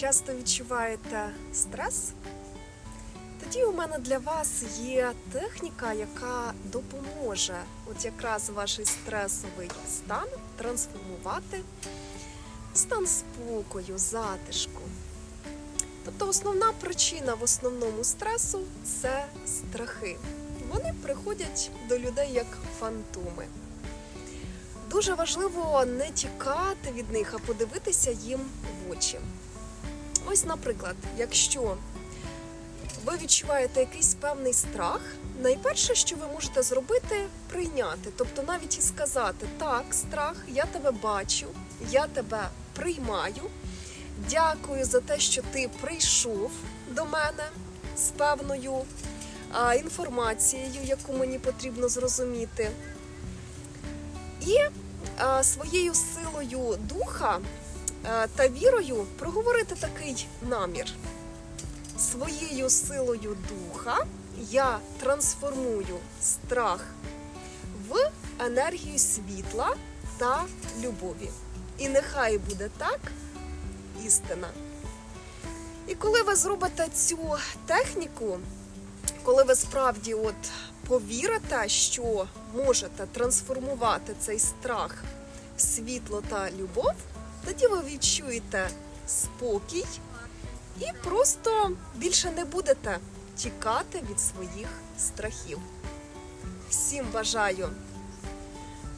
часто відчуваєте стрес? Тоді у мене для вас є техніка, яка допоможе от якраз ваш стресовий стан трансформувати в стан спокою, затишку. Тобто основна причина в основному стресу це страхи. Вони приходять до людей як фантоми. Дуже важливо не тікати від них, а подивитися їм в очі. Ось, наприклад, якщо ви відчуваєте якийсь певний страх, найперше, що ви можете зробити, прийняти. Тобто навіть і сказати: так, страх, я тебе бачу, я тебе приймаю. Дякую за те, що ти прийшов до мене з певною а, інформацією, яку мені потрібно зрозуміти. І а, своєю силою духа та вірою проговорити такий намір. Своєю силою духа я трансформую страх в енергію світла та любові. І нехай буде так істина. І коли ви зробите цю техніку, коли ви справді от повірите, що можете трансформувати цей страх в світло та любов, тоді ви відчуєте спокій і просто більше не будете тікати від своїх страхів. Всім бажаю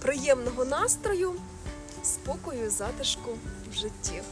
приємного настрою, спокою і затишку в житті.